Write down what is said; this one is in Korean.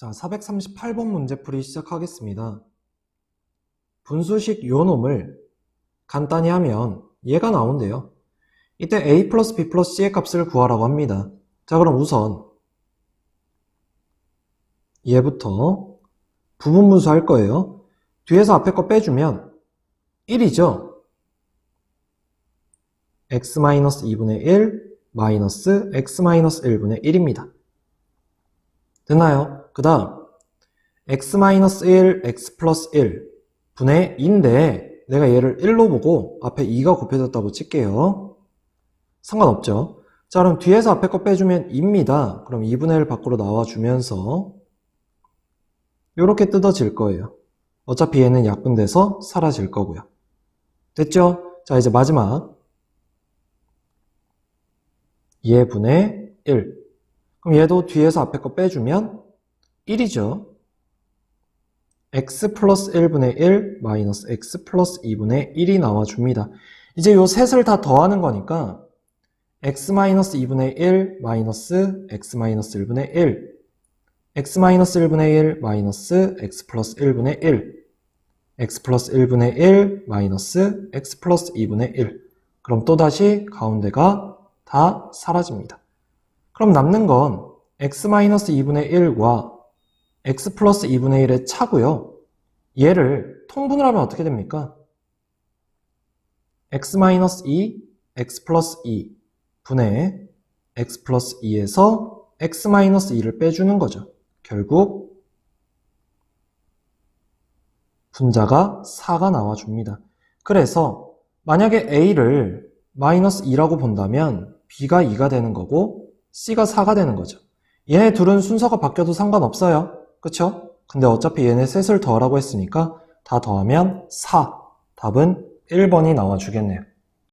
자, 438번 문제풀이 시작하겠습니다. 분수식 요 놈을 간단히 하면 얘가 나온대요. 이때 a 플러스 b 플러스 c의 값을 구하라고 합니다. 자, 그럼 우선 얘부터 부분 분수할 거예요. 뒤에서 앞에 거 빼주면 1이죠. x-2분의 1 마이너스 x-1분의 1입니다. 됐나요? 그 다음 x-1, x 플러스 1 분의 2인데 내가 얘를 1로 보고 앞에 2가 곱해졌다고 칠게요. 상관없죠? 자 그럼 뒤에서 앞에 거 빼주면 2입니다. 그럼 2분의 1 밖으로 나와주면서 이렇게 뜯어질 거예요. 어차피 얘는 약분돼서 사라질 거고요. 됐죠? 자 이제 마지막 얘분의 1 그럼 얘도 뒤에서 앞에 거 빼주면 1이죠. x 플러스 1분의 1 마이너스 x 플러스 2분의 1이 나와줍니다. 이제 요 셋을 다 더하는 거니까 x 마이너스 2분의 1 마이너스 x 마이너스 1분의 1 x 마이너스 1분의 1 마이너스 x 플러스 1분의 1 x 플러스 1분의 1 마이너스 x 플러스 2분의 1 그럼 또다시 가운데가 다 사라집니다. 그럼 남는 건 x-2분의 1과 x 플러스 2분의 1의 차고요. 얘를 통분을 하면 어떻게 됩니까? x-2, x 플러스 2 분의 x 플러스 2에서 x-2를 빼주는 거죠. 결국 분자가 4가 나와줍니다. 그래서 만약에 a를 마이너스 2라고 본다면 b가 2가 되는 거고 C가 4가 되는 거죠. 얘네 둘은 순서가 바뀌어도 상관없어요. 그쵸? 근데 어차피 얘네 셋을 더하라고 했으니까 다 더하면 4. 답은 1번이 나와 주겠네요.